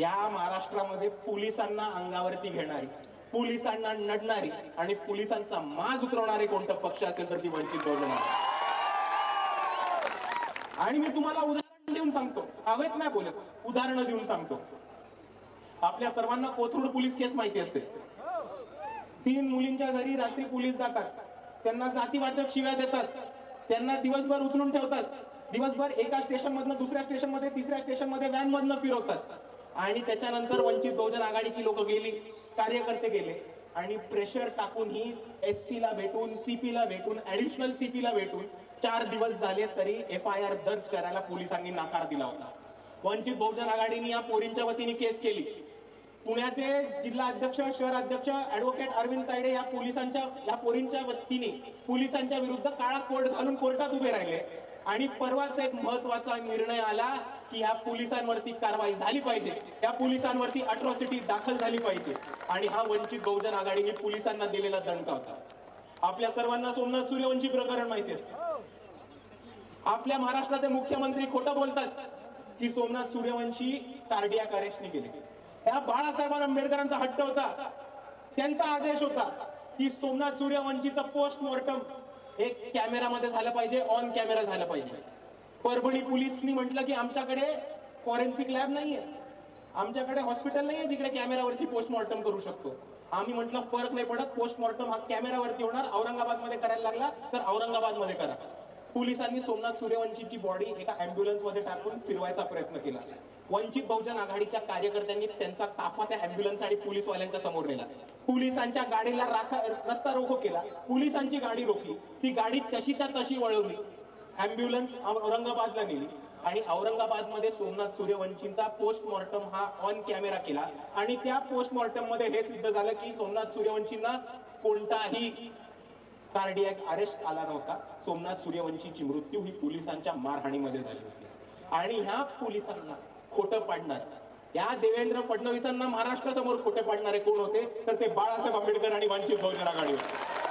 या महाराष्ट्रामध्ये पोलिसांना अंगावरती घेणारी पोलिसांना नडणारी आणि पोलिसांचा माज उतरवणारे कोणतं पक्ष असेल तर ती वंचित बहुजन आणि मी तुम्हाला उदाहरण देऊन सांगतो. हवेत नाही बोलत उदाहरणं देऊन सांगतो. आपल्या सर्वांना कोथरूड पोलीस केस माहिती असेल. तीन मुलींच्या घरी रात्री पोलीस जातात. त्यांना जातीवाचक शिव्या देतात. त्यांना दिवसभर उचलून ठेवतात. दिवसभर एका स्टेशन मधनं दुसऱ्या स्टेशनमध्ये तिसऱ्या स्टेशनमध्ये व्हॅन मधनं फिरवतात. आणि त्याच्यानंतर वंचित बहुजन आघाडीची लोक गेली कार्यकर्ते गेले. आणि प्रेशर टाकून ही एस ला भेटून सीपी ला भेटून ऍडिशनल सीपी ला भेटून चार दिवस झाले तरी एफ आय आर दर्ज करायला पोलिसांनी नकार दिला होता. वंचित बहुजन आघाडीने या पोरींच्या वतीने केस केली. पुण्याचे जिल्हा अध्यक्ष शहर अध्यक्ष ऍडव्होकेट अरविंद तायडे या पोलिसांच्या या पोरींच्या वतीने पोलिसांच्या विरुद्ध काळा कोर्ट घालून कोर्टात उभे राहिले. आणि परवाच एक महत्त्वाचा निर्णय आला की ह्या पोलिसांवरती कारवाई झाली पाहिजे. या पोलिसांवरती अट्रॉसिटी दाखल झाली पाहिजे. आणि हा वंचित बहुजन आघाडीने पोलिसांना दिलेला दणका होता. आपल्या सर्वांना सोमनाथ सूर्यवंशी प्रकरण माहिती असते. आपल्या महाराष्ट्राचे मुख्यमंत्री खोटं बोलतात की सोमनाथ सूर्यवंशी कार्डिया अरेस्टने गेले या बाळासाहेब आंबेडकरांचा हट्ट होता. त्यांचा आदेश होता की सोमनाथ सूर्यवंशीचं पोस्टमॉर्टम एक कॅमेरामध्ये झालं पाहिजे ऑन कॅमेरा झालं पाहिजे. परभणी पोलिसनी म्हटलं की आमच्याकडे फॉरेन्सिक लॅब नाहीये. आमच्याकडे हॉस्पिटल नाहीये जिकडे कॅमेरावरती पोस्टमॉर्टम करू शकतो. आम्ही म्हटलं फरक नाही पडत पोस्टमॉर्टम हा कॅमेरावरती होणार. औरंगाबादमध्ये करायला लागला तर औरंगाबादमध्ये करा. पोलिसांनी सोमनाथ सूर्यवंशीची बॉडी एका अँब्युलन्समध्ये टाकून फिरवायचा प्रयत्न केला. वंचित बहुजन आघाडीच्या कार्यकर्त्यांनी त्यांचा ताफा त्या अँब्युलन्स आणि पोलीसवाल्यांच्या समोर नेला. पोलिसांच्या गाडीला राखा रस्ता रोको केला. पोलिसांची गाडी रोखली. ती गाडी तशीच्या तशी वळवली. अँब्युलन्स औरंगाबादला नेली. आणि औरंगाबादमध्ये सोमनाथ सूर्यवंशींचा पोस्टमॉर्टम हा ऑन कॅमेरा केला. आणि त्या पोस्टमॉर्टममध्ये हे सिद्ध झालं की सोमनाथ सूर्यवंशींना कोणताही कार्डियक अरेस्ट आला नव्हता. सोमनाथ सूर्यवंशीची मृत्यू ही पोलिसांच्या मारहाणीमध्ये झाली होती. आणि ह्या पोलिसांना खोटं पाडणार या देवेंद्र फडणवीसांना महाराष्ट्रासमोर खोटे पाडणारे कोण होते? तर ते बाळासाहेब आंबेडकर आणि वंचित बहुजन आघाडी होते.